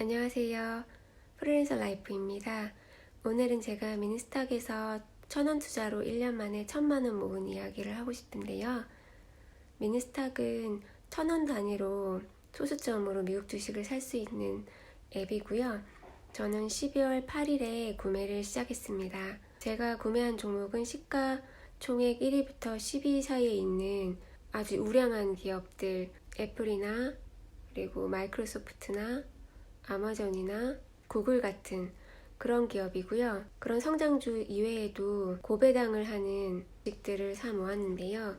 안녕하세요. 프리랜서 라이프입니다. 오늘은 제가 미니스탁에서 천원 투자로 1년 만에 천만 원 모은 이야기를 하고 싶은데요. 미니스탁은 천원 단위로 소수점으로 미국 주식을 살 수 있는 앱이고요. 저는 12월 8일에 구매를 시작했습니다. 제가 구매한 종목은 시가 총액 1위부터 10위 사이에 있는 아주 우량한 기업들, 애플이나 그리고 마이크로소프트나 아마존이나 구글 같은 그런 기업이고요. 그런 성장주 이외에도 고배당을 하는 주식들을 사 모았는데요.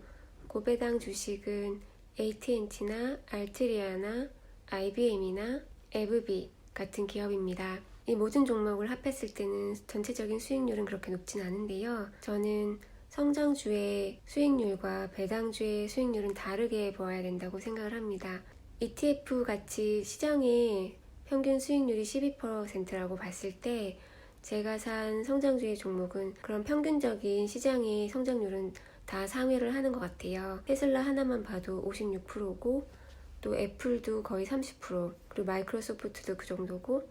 고배당 주식은 AT&T나 알트리아나 IBM이나 에브비 같은 기업입니다. 이 모든 종목을 합했을 때는 전체적인 수익률은 그렇게 높진 않은데요. 저는 성장주의 수익률과 배당주의 수익률은 다르게 보아야 된다고 생각을 합니다. ETF 같이 시장의 평균 수익률이 12%라고 봤을 때 제가 산 성장주의 종목은 그런 평균적인 시장의 성장률은 다 상회를 하는 것 같아요. 테슬라 하나만 봐도 56%고 또 애플도 거의 30% 그리고 마이크로소프트도 그 정도고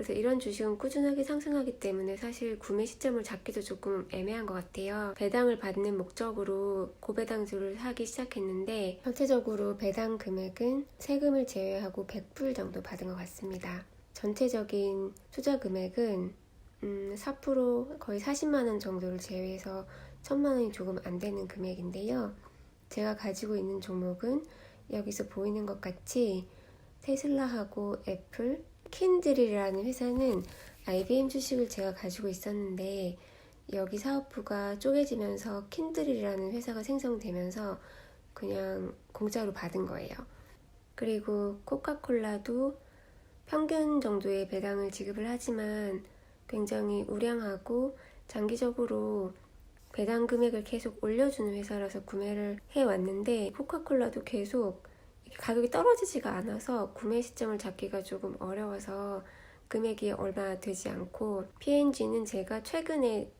그래서 이런 주식은 꾸준하게 상승하기 때문에 사실 구매 시점을 잡기도 조금 애매한 것 같아요. 배당을 받는 목적으로 고배당주를 사기 시작했는데 전체적으로 배당 금액은 세금을 제외하고 100불 정도 받은 것 같습니다. 전체적인 투자 금액은 음, 4% 거의 40만 원 정도를 제외해서 1000만 원이 조금 안 되는 금액인데요. 제가 가지고 있는 종목은 여기서 보이는 것 같이 테슬라하고 애플, 킨들이라는 회사는 IBM 주식을 제가 가지고 있었는데 여기 사업부가 쪼개지면서 킨들이라는 회사가 생성되면서 그냥 공짜로 받은 거예요. 그리고 코카콜라도 평균 정도의 배당을 지급을 하지만 굉장히 우량하고 장기적으로 배당 금액을 계속 올려주는 회사라서 구매를 해왔는데 코카콜라도 계속 가격이 떨어지지가 않아서 구매 시점을 잡기가 조금 어려워서 금액이 얼마 되지 않고 P&G는 제가 최근에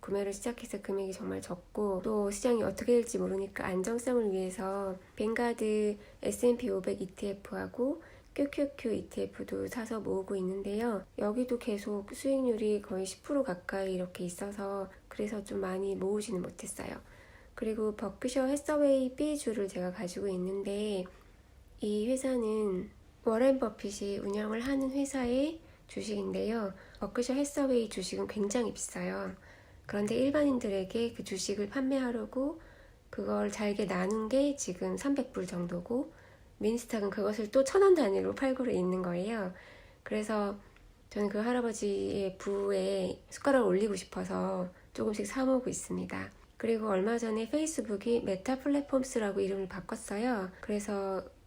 구매를 시작해서 금액이 정말 적고 또 시장이 어떻게 될지 모르니까 안정성을 위해서 뱅가드 S&P 500 ETF하고 QQQ ETF도 사서 모으고 있는데요. 여기도 계속 수익률이 거의 10% 가까이 이렇게 있어서 그래서 좀 많이 모으지는 못했어요. 그리고 버크셔 해서웨이 B주를 제가 가지고 있는데 이 회사는 워렌 버핏이 운영을 하는 회사의 주식인데요. 버크셔 해서웨이 주식은 굉장히 비싸요. 그런데 일반인들에게 그 주식을 판매하려고 그걸 잘게 나눈 게 지금 300불 정도고 미니스탁은 그것을 또 천 원 단위로 팔고 있는 거예요. 그래서 저는 그 할아버지의 부에 숟가락을 올리고 싶어서 조금씩 사 모으고 있습니다. 그리고 얼마 전에 페이스북이 메타 플랫폼스라고 이름을 바꿨어요. 그래서 음,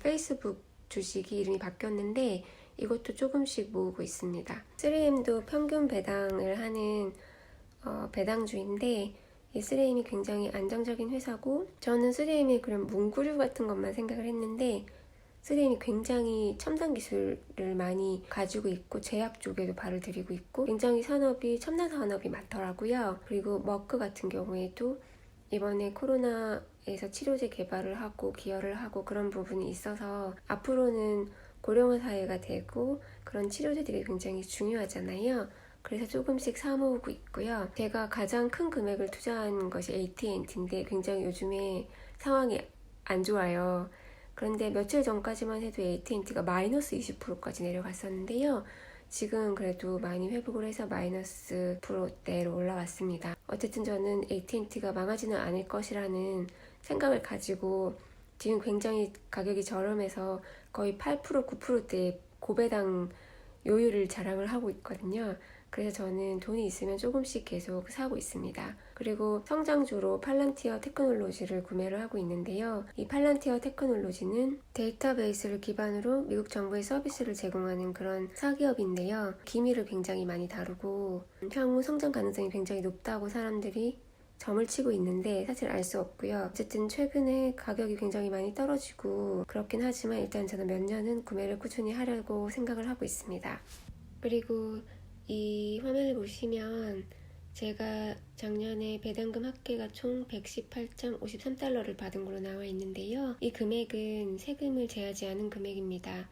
페이스북 주식이 이름이 바뀌었는데 이것도 조금씩 모으고 있습니다. 3M도 평균 배당을 하는 어, 배당주인데 이 3M이 굉장히 안정적인 회사고 저는 3M이 그런 문구류 같은 것만 생각을 했는데 3M이 굉장히 첨단 기술을 많이 가지고 있고 제약 쪽에도 발을 들이고 있고 굉장히 산업이 첨단 산업이 많더라고요. 그리고 머크 같은 경우에도 이번에 코로나 에서 치료제 개발을 하고 기여를 하고 그런 부분이 있어서 앞으로는 고령화 사회가 되고 그런 치료제들이 굉장히 중요하잖아요. 그래서 조금씩 사 모으고 있고요. 제가 가장 큰 금액을 투자한 것이 AT&T인데 굉장히 요즘에 상황이 안 좋아요. 그런데 며칠 전까지만 해도 AT&T가 마이너스 20%까지 내려갔었는데요. 지금 그래도 많이 회복을 해서 마이너스 프로대로 올라왔습니다. 어쨌든 저는 AT&T가 망하지는 않을 것이라는 생각을 가지고 지금 굉장히 가격이 저렴해서 거의 8% 9%대 고배당 요율을 자랑을 하고 있거든요. 그래서 저는 돈이 있으면 조금씩 계속 사고 있습니다. 그리고 성장주로 팔란티어 테크놀로지를 구매를 하고 있는데요. 이 팔란티어 테크놀로지는 데이터베이스를 기반으로 미국 정부의 서비스를 제공하는 그런 사기업인데요. 기밀을 굉장히 많이 다루고 향후 성장 가능성이 굉장히 높다고 사람들이 점을 치고 있는데 사실 알 수 없고요. 어쨌든 최근에 가격이 굉장히 많이 떨어지고 그렇긴 하지만 일단 저는 몇 년은 구매를 꾸준히 하려고 생각을 하고 있습니다. 그리고 이 화면을 보시면 제가 작년에 배당금 합계가 총 118.53달러를 받은 걸로 나와 있는데요. 이 금액은 세금을 제하지 않은 금액입니다.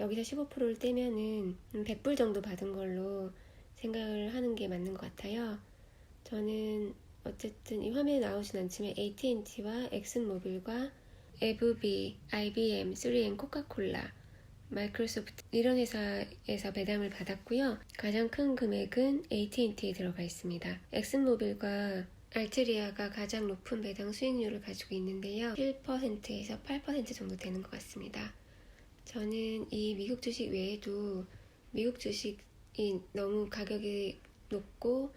여기서 15%를 떼면은 100불 정도 받은 걸로 생각을 하는 게 맞는 것 같아요. 저는 어쨌든 이 화면에 나오진 않지만 AT&T와 엑슨모빌과 에브비, IBM, 3M, 코카콜라, 마이크로소프트 이런 회사에서 배당을 받았고요. 가장 큰 금액은 AT&T에 들어가 있습니다. 엑슨모빌과 알트리아가 가장 높은 배당 수익률을 가지고 있는데요. 7%에서 8% 정도 되는 것 같습니다. 저는 이 미국 주식 외에도 미국 주식이 너무 가격이 높고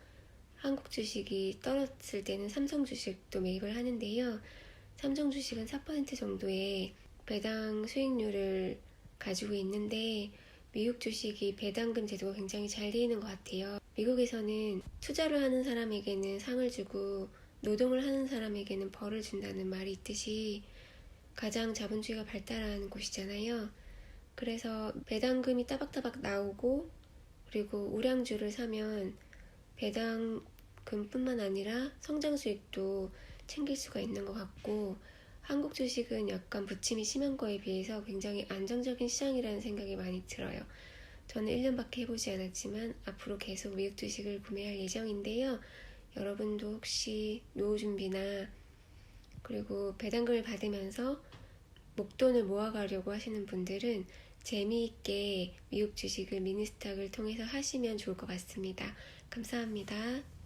한국 주식이 떨어졌을 때는 삼성 주식도 매입을 하는데요. 삼성 주식은 4% 정도의 배당 수익률을 가지고 있는데 미국 주식이 배당금 제도가 굉장히 잘 되어 있는 것 같아요. 미국에서는 투자를 하는 사람에게는 상을 주고 노동을 하는 사람에게는 벌을 준다는 말이 있듯이 가장 자본주의가 발달한 곳이잖아요. 그래서 배당금이 따박따박 나오고 그리고 우량주를 사면 배당금뿐만 아니라 성장 수익도 챙길 수가 있는 것 같고 한국 주식은 약간 부침이 심한 거에 비해서 굉장히 안정적인 시장이라는 생각이 많이 들어요. 저는 1년밖에 해보지 않았지만 앞으로 계속 미국 주식을 구매할 예정인데요. 여러분도 혹시 노후 준비나 그리고 배당금을 받으면서 목돈을 모아가려고 하시는 분들은 재미있게 미국 주식을 미니스탁을 통해서 하시면 좋을 것 같습니다. 감사합니다.